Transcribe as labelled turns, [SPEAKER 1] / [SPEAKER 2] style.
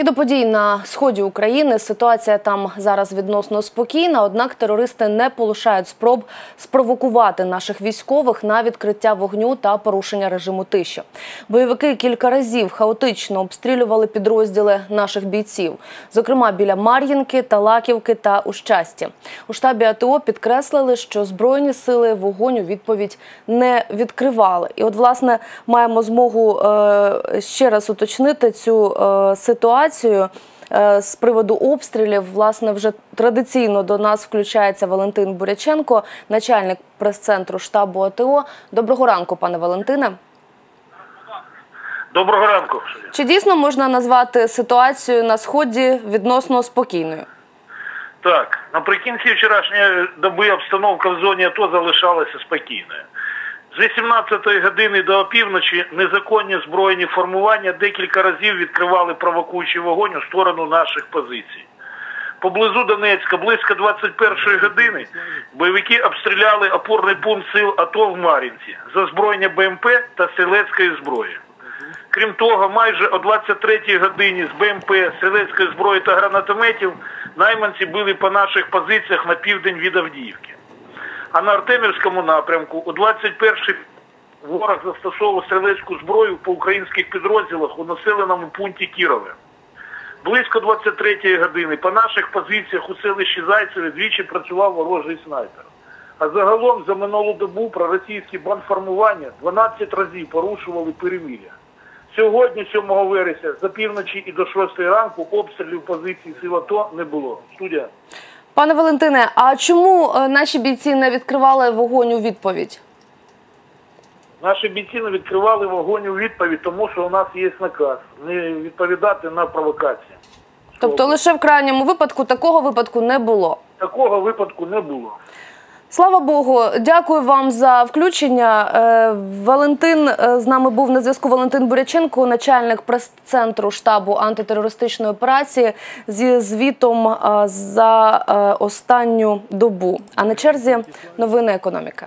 [SPEAKER 1] І до подій на сході України ситуація там зараз відносно спокійна. Однак терористи не полишають спроб спровокувати наших військових на відкриття вогню та порушення режиму тиші. Бойовики кілька разів хаотично обстрілювали підрозділи наших бійців, зокрема біля Мар'їнки, Талаківки та у Щасті. У штабі АТО підкреслили, що збройні сили вогонь у відповідь не відкривали. І, от, власне, маємо змогу е, ще раз уточнити цю е, ситуацію. Е, З приводу обстрілів, власне, вже традиційно до нас включається Валентин Буряченко, начальник прес-центру штабу АТО. Доброго ранку, пане Валентине.
[SPEAKER 2] Доброго ранку.
[SPEAKER 1] Чи дійсно можна назвати ситуацію на сході відносно спокійною?
[SPEAKER 2] Так, наприкінці вчорашньої доби обстановка в зоні АТО залишалася спокійною. З 18-ї години до опівночі незаконні збройні формування декілька разів відкривали провокуючий вогонь у сторону наших позицій. Поблизу Донецька близько 21-ї години бойовики обстріляли опорний пункт сил АТО в Мар'їнці за зброєння БМП та стрілецької зброї. Крім того, майже о 23-й годині з БМП, стрілецької зброї та гранатометів найманці били по наших позиціях на південь від Авдіївки. А на Артемівському напрямку у 21-й ворог застосовував стрілецьку зброю по українських підрозділах у населеному пункті Кірове. Близько 23-ї години по наших позиціях у селищі Зайцеві двічі працював ворожий снайпер. А загалом за минулу добу проросійські бандформування 12 разів порушували перемир'я. Сьогодні, 7 вересня, за півночі і до 6 ранку обстрілів позицій сил АТО не було. Студія.
[SPEAKER 1] Пане Валентине, а чому е, наші бійці не відкривали вогонь у відповідь?
[SPEAKER 2] Наші бійці не відкривали вогонь у відповідь, тому що у нас є наказ не відповідати на провокації.
[SPEAKER 1] Тобто лише в крайньому випадку такого випадку не було.
[SPEAKER 2] Такого випадку не було.
[SPEAKER 1] Слава Богу, дякую вам за включення. Е, Валентин е, з нами був на зв'язку. Валентин Буряченко, начальник прес-центру штабу антитерористичної операції, зі звітом е, за останню добу. А на черзі новини економіки.